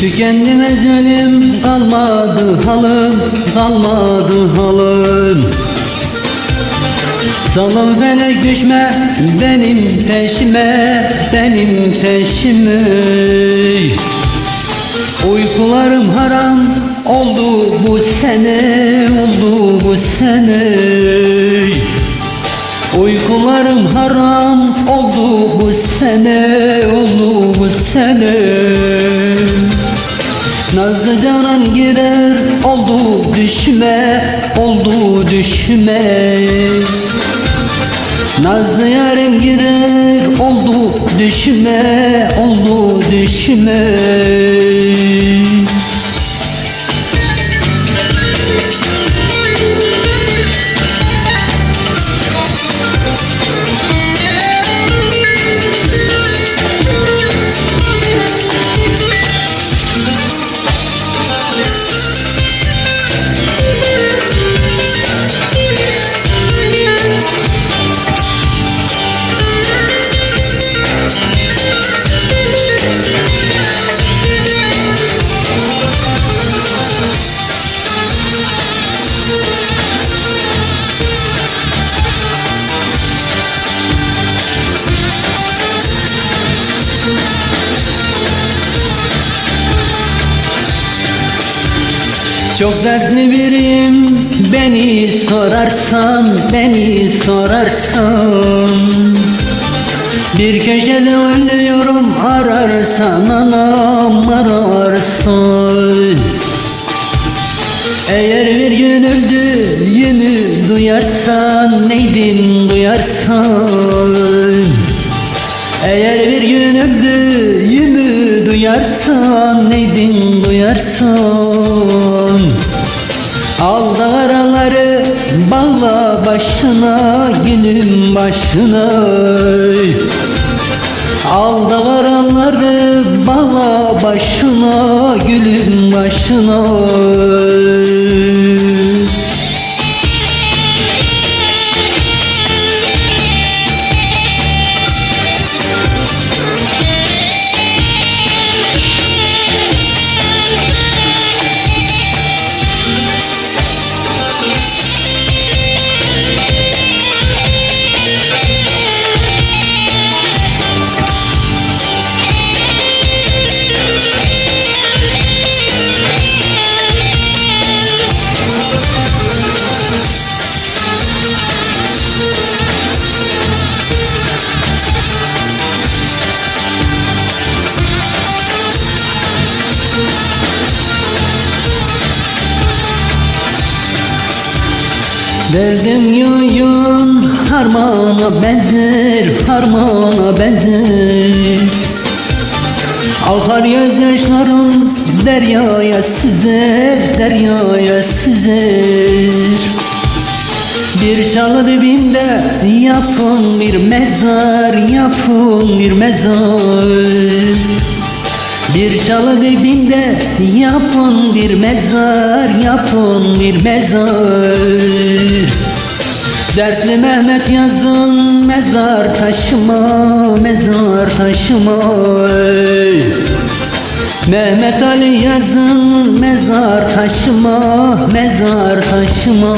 Tükendi mezelim kalmadı halım kalmadı halım Salım felek düşme benim peşime benim peşime. Uykularım haram oldu bu sene oldu bu sene. Uykularım haram oldu bu sene oldu bu sene Nazlı canan girer oldu düşme oldu düşme. Nazlı yarim girer oldu düşme oldu düşme Çok dertli biriyim beni sorarsan beni sorarsan. Bir köşede ölüyorum ararsan anam ararsan Eğer bir gün öldüğümü duyarsan neydin duyarsan? Eğer bir gün öldüğümü duyarsan neydin duyarsan Al da araları bağla başına gülüm başına. Al da araları bağla başına gülüm başına Derdim yoyun harmana benzer, harmana benzer. Akar gözyaşlarım deryaya süzer, deryaya süzer. Bir çalı dibinde yapın bir mezar, yapın bir mezar bir çalı dibinde yapın bir mezar, yapın bir mezar. Dertli Mehmet yazın mezar taşıma, mezar taşıma. Mehmet Ali yazın mezar taşıma, mezar taşıma